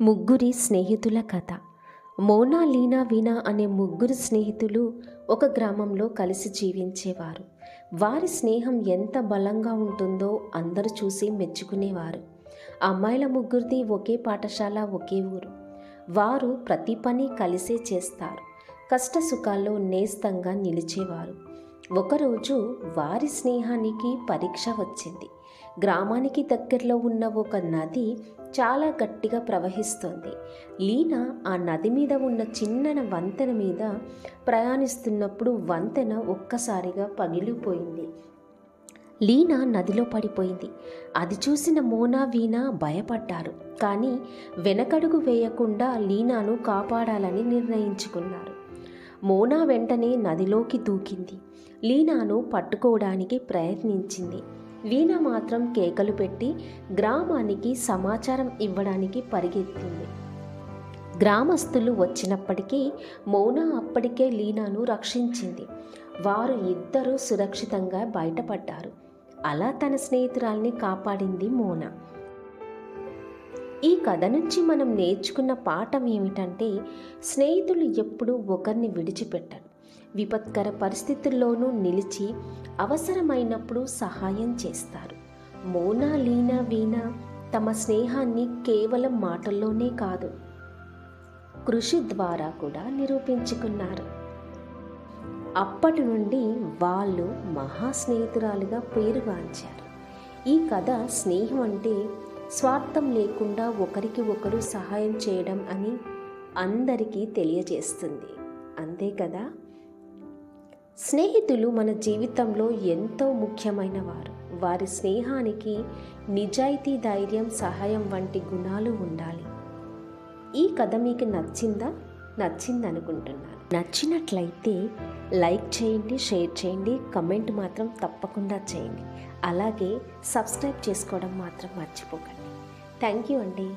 ముగ్గురి స్నేహితుల కథ. మోనా లీనా వీనా అనే ముగ్గురు స్నేహితులు ఒక గ్రామంలో కలిసి జీవించేవారు. వారి స్నేహం ఎంత బలంగా ఉంటుందో అందరూ చూసి మెచ్చుకునేవారు. అమ్మాయిల ముగ్గురిది ఒకే పాఠశాల ఒకే ఊరు. వారు ప్రతి పని కలిసే చేస్తారు. కష్ట సుఖాల్లో నేస్తంగా నిలిచేవారు. ఒకరోజు వారి స్నేహానికి పరీక్ష వచ్చింది. గ్రామానికి దగ్గరలో ఉన్న ఒక నది చాలా గట్టిగా ప్రవహిస్తోంది. లీనా ఆ నది మీద ఉన్న చిన్న వంతెన మీద ప్రయాణిస్తున్నప్పుడు వంతెన ఒక్కసారిగా పగిలిపోయింది. లీనా నదిలో పడిపోయింది. అది చూసిన మోనా వీణ భయపడ్డారు. కానీ వెనకడుగు వేయకుండా లీనాను కాపాడాలని నిర్ణయించుకున్నారు. మోనా వెంటనే నదిలోకి దూకింది. లీనాను పట్టుకోవడానికి ప్రయత్నించింది. వీణ మాత్రం కేకలు పెట్టి గ్రామానికి సమాచారం ఇవ్వడానికి పరిగెత్తింది. గ్రామస్తులు వచ్చినప్పటికీ మౌనా అప్పటికే లీనాను రక్షించింది. వారు ఇద్దరూ సురక్షితంగా బయటపడ్డారు. అలా తన స్నేహితురాల్ని కాపాడింది మోనా. ఈ కథ నుంచి మనం నేర్చుకున్న పాఠం ఏమిటంటే స్నేహితులు ఎప్పుడూ ఒకరిని విడిచిపెట్టరు. విపత్కర పరిస్థితుల్లోనూ నిలిచి అవసరమైనప్పుడు సహాయం చేస్తారు. మోనా లీనా వీణా తమ స్నేహాన్ని కేవలం మాటల్లోనే కాదు కృషి ద్వారా కూడా నిరూపించుకున్నారు. అప్పటి నుండి వాళ్ళు మహా స్నేహితురాలుగా పేరుగాంచారు ఈ కథ స్నేహం అంటే స్వార్థం లేకుండా ఒకరికి ఒకరు సహాయం చేయడం అని అందరికీ తెలియజేస్తుంది. అంతే కదా? స్నేహితులు మన జీవితంలో ఎంతో ముఖ్యమైన వారు వారి స్నేహానికి నిజాయితీ ధైర్యం సహాయం వంటి గుణాలు ఉండాలి. ఈ కథ మీకు నచ్చిందా? నచ్చింది అనుకుంటున్నాను నచ్చినట్లయితే లైక్ చేయండి షేర్ చేయండి కమెంట్ మాత్రం తప్పకుండా చేయండి. అలాగే సబ్స్క్రైబ్ చేసుకోవడం మాత్రం మర్చిపోకండి. థ్యాంక్ యూ అండి.